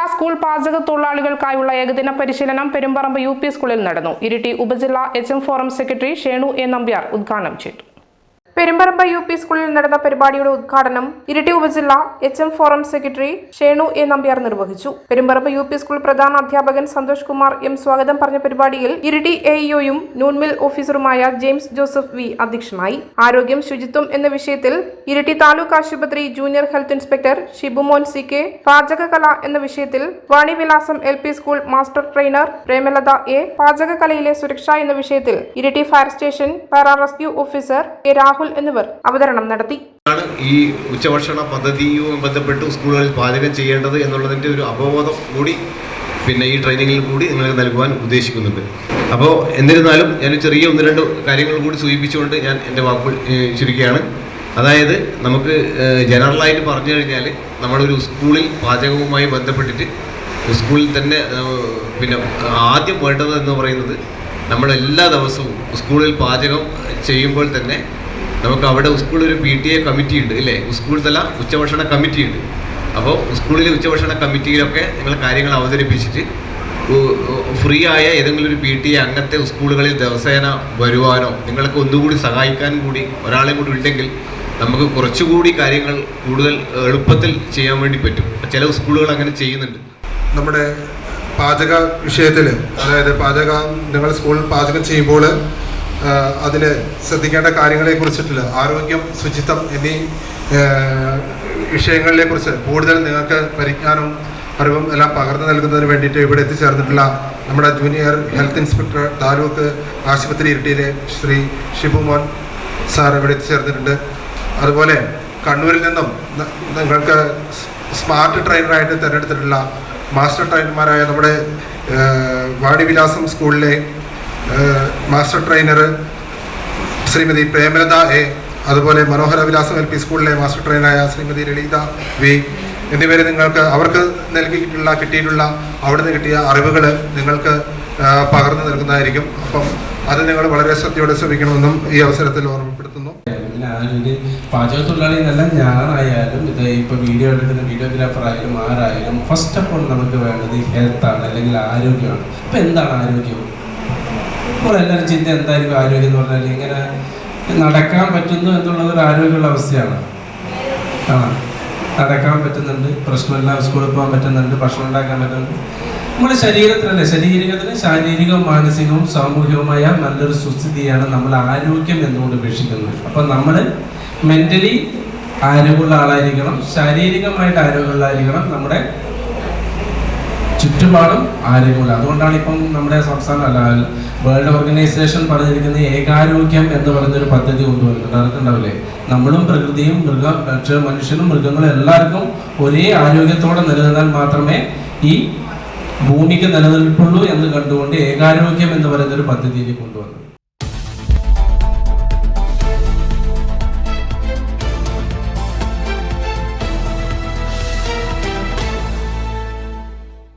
ജില്ലാ സ്കൂൾ പാചക തൊഴിലാളികൾക്കായുള്ള ഏകദിന പരിശീലനം പെരുമ്പറമ്പ് യു സ്കൂളിൽ നടന്നു. ഇരിട്ടി ഉപജില്ലാ H forum secretary Shenu A Nambiar ഉദ്ഘാടനം ചെയ്തു. പെരുമ്പറമ്പ് യു പി സ്കൂളിൽ നടന്ന പരിപാടിയുടെ ഉദ്ഘാടനം ഇരിട്ടി ഉപജില്ല H M forum secretary Shenu A Nambiar നിർവഹിച്ചു. പെരുമ്പറമ്പ് യു പി സ്കൂൾ പ്രധാന അധ്യാപകൻ സന്തോഷ് കുമാർ എം സ്വാഗതം പറഞ്ഞ പരിപാടിയിൽ ഇരിട്ടി എ ഇഒയും നൂൺമിൽ ഓഫീസറുമായ ജെയിംസ് ജോസഫ് വി അധ്യക്ഷനായി. ആരോഗ്യം ശുചിത്വം എന്ന വിഷയത്തിൽ ഇരിട്ടി താലൂക്ക് ആശുപത്രി junior health inspector Shibumon C K പാചകകല എന്ന വിഷയത്തിൽ Vanivilasam L P school master trainer Premalatha A പാചകകലയിലെ സുരക്ഷ എന്ന വിഷയത്തിൽ Iritty fire station para rescue officer K Rahul എന്നിവർ അവതരണം നടത്തി. ഈ ഉച്ചഭക്ഷണ പദ്ധതിയുമായി ബന്ധപ്പെട്ട് സ്കൂളുകളിൽ പാചകം ചെയ്യേണ്ടത് എന്നുള്ളതിന്റെ ഒരു അവബോധം കൂടി പിന്നെ ഈ ട്രെയിനിങ്ങിൽ കൂടി നിങ്ങൾക്ക് നൽകുവാൻ ഉദ്ദേശിക്കുന്നുണ്ട്. അപ്പോൾ എന്നിരുന്നാലും ഞാൻ ചെറിയ ഒന്ന് രണ്ട് കാര്യങ്ങൾ കൂടി സൂചിപ്പിച്ചുകൊണ്ട് ഞാൻ എന്റെ വാക്കുകൾ ചുരുക്കുകയാണ് അതായത് നമുക്ക് ജനറലായിട്ട് പറഞ്ഞു കഴിഞ്ഞാൽ നമ്മളൊരു സ്കൂളിൽ പാചകവുമായി ബന്ധപ്പെട്ടിട്ട് സ്കൂളിൽ തന്നെ പിന്നെ ആദ്യം വേണ്ടത് എന്ന് പറയുന്നത് നമ്മൾ എല്ലാ ദിവസവും സ്കൂളിൽ പാചകം ചെയ്യുമ്പോൾ തന്നെ നമുക്ക് അവിടെ സ്കൂളിൽ ഒരു പി ടി എ കമ്മിറ്റി ഉണ്ട് ഇല്ലേ? സ്കൂൾ തല ഉച്ചഭക്ഷണ കമ്മിറ്റി ഉണ്ട്. അപ്പോൾ സ്കൂളിലെ ഉച്ചഭക്ഷണ കമ്മിറ്റിയിലൊക്കെ നിങ്ങൾ കാര്യങ്ങൾ അവതരിപ്പിച്ചിട്ട് ഫ്രീ ആയ ഏതെങ്കിലും ഒരു പി ടി എ അംഗത്തെ സ്കൂളുകളിൽ ദിവസേന വരുവാനോ നിങ്ങൾക്ക് ഒന്നുകൂടി സഹായിക്കാൻ കൂടി ഒരാളെ കൂടി ഉണ്ടെങ്കിൽ നമുക്ക് കുറച്ചുകൂടി കാര്യങ്ങൾ കൂടുതൽ എളുപ്പത്തിൽ ചെയ്യാൻ വേണ്ടി പറ്റും. ചില സ്കൂളുകൾ അങ്ങനെ ചെയ്യുന്നുണ്ട്. നമ്മുടെ പാചക വിഷയത്തിൽ അതായത് പാചകം നിങ്ങൾ സ്കൂളിൽ പാചകം ചെയ്യുമ്പോൾ അതിൽ ശ്രദ്ധിക്കേണ്ട കാര്യങ്ങളെ കുറിച്ചിട്ടുള്ള ആരോഗ്യം ശുചിത്വം എന്നീ വിഷയങ്ങളിലെ കുറിച്ച് കൂടുതൽ നിങ്ങൾക്ക് പരിജ്ഞാനവും അറിവും എല്ലാം പകർന്നു നൽകുന്നതിന് വേണ്ടിയിട്ട് ഇവിടെ എത്തിച്ചേർന്നിട്ടുള്ള നമ്മുടെ ജൂനിയർ ഹെൽത്ത് ഇൻസ്പെക്ടർ താലൂക്ക് ആശുപത്രി ഇരട്ടിയിലെ ശ്രീ ഷിബുമോൻ സാർ ഇവിടെ എത്തിച്ചേർന്നിട്ടുണ്ട്. അതുപോലെ കണ്ണൂരിൽ നിന്നും നിങ്ങൾക്ക് സ്മാർട്ട് ട്രെയിനറായിട്ട് തിരഞ്ഞെടുത്തിട്ടുള്ള മാസ്റ്റർ ട്രെയിനർമാരായ നമ്മുടെ വാടിവിലാസം സ്കൂളിലെ master trainer Shrimati Premalatha A അതുപോലെ മനോഹര വിലാസം എൽ പി സ്കൂളിലെ മാസ്റ്റർ ട്രെയിനറായ ശ്രീമതി ലളിത വി എന്നിവരെ നിങ്ങൾക്ക് അവർക്ക് നൽകിയിട്ടുള്ള കിട്ടിയിട്ടുള്ള അവിടുന്ന് കിട്ടിയ അറിവുകൾ നിങ്ങൾക്ക് പകർന്നു നൽകുന്നതായിരിക്കും. അപ്പം അത് നിങ്ങൾ വളരെ ശ്രദ്ധയോടെ ശ്രമിക്കണമെന്നും ഈ അവസരത്തിൽ ഓർമ്മപ്പെടുത്തുന്നു. ആരും പാചക തൊഴിലാളി എന്നല്ല ഞാനായാലും ഇത് ഇപ്പൊ വീഡിയോ എടുക്കുന്ന വീഡിയോഗ്രാഫർ ആയാലും ആരായാലും ഫസ്റ്റ് ഓഫ് ഓൾ നമുക്ക് വേണ്ടത് ഹെൽത്താണ് അല്ലെങ്കിൽ ആരോഗ്യമാണ്. അപ്പോൾ എന്താണ് ആരോഗ്യം? നമ്മളെല്ലാവരും ചിന്ത എന്തായിരിക്കും ആരോഗ്യം എന്ന് പറഞ്ഞാൽ ഇങ്ങനെ നടക്കാൻ പറ്റുന്നു എന്നുള്ളത് ഒരു ആരോഗ്യമുള്ള അവസ്ഥയാണ്. ആ നടക്കാൻ പറ്റുന്നുണ്ട് പ്രശ്നമില്ല സ്കൂളിൽ പോകാൻ പറ്റുന്നുണ്ട് ഭക്ഷണം ഉണ്ടാക്കാൻ പറ്റുന്നുണ്ട്. നമ്മുടെ ശരീരത്തിനല്ലേ ശരീരത്തിന് ശാരീരികവും മാനസികവും സാമൂഹികവുമായ നല്ലൊരു സുസ്ഥിതിയാണ് നമ്മൾ ആരോഗ്യം എന്നുകൊണ്ട് വീക്ഷിക്കുന്നത് അപ്പം നമ്മൾ മെന്റലി ആരോഗ്യമുള്ള ആളായിരിക്കണം ശാരീരികമായിട്ട് ആരോഗ്യമുള്ളതായിരിക്കണം നമ്മുടെ ചുറ്റുപാടും ആരോഗ്യമുള്ള അതുകൊണ്ടാണ് ഇപ്പം നമ്മുടെ സംസ്ഥാന അല്ല വേൾഡ് ഓർഗനൈസേഷൻ പറഞ്ഞിരിക്കുന്ന ഏകാരോഗ്യം എന്ന് പറയുന്ന ഒരു പദ്ധതി കൊണ്ടുവരുന്നുണ്ട്. അറിഞ്ഞിട്ടുണ്ടാവില്ലേ നമ്മളും പ്രകൃതിയും മൃഗ മനുഷ്യനും മൃഗങ്ങളും എല്ലാവർക്കും ഒരേ ആരോഗ്യത്തോടെ നിലനിന്നാൽ മാത്രമേ ഈ ഭൂമിക്ക് നിലനിൽപ്പുള്ളൂ എന്ന് കണ്ടുകൊണ്ട് ഏകാരോഗ്യം എന്ന് പറയുന്ന ഒരു പദ്ധതിയിൽ കൊണ്ടുവന്നു.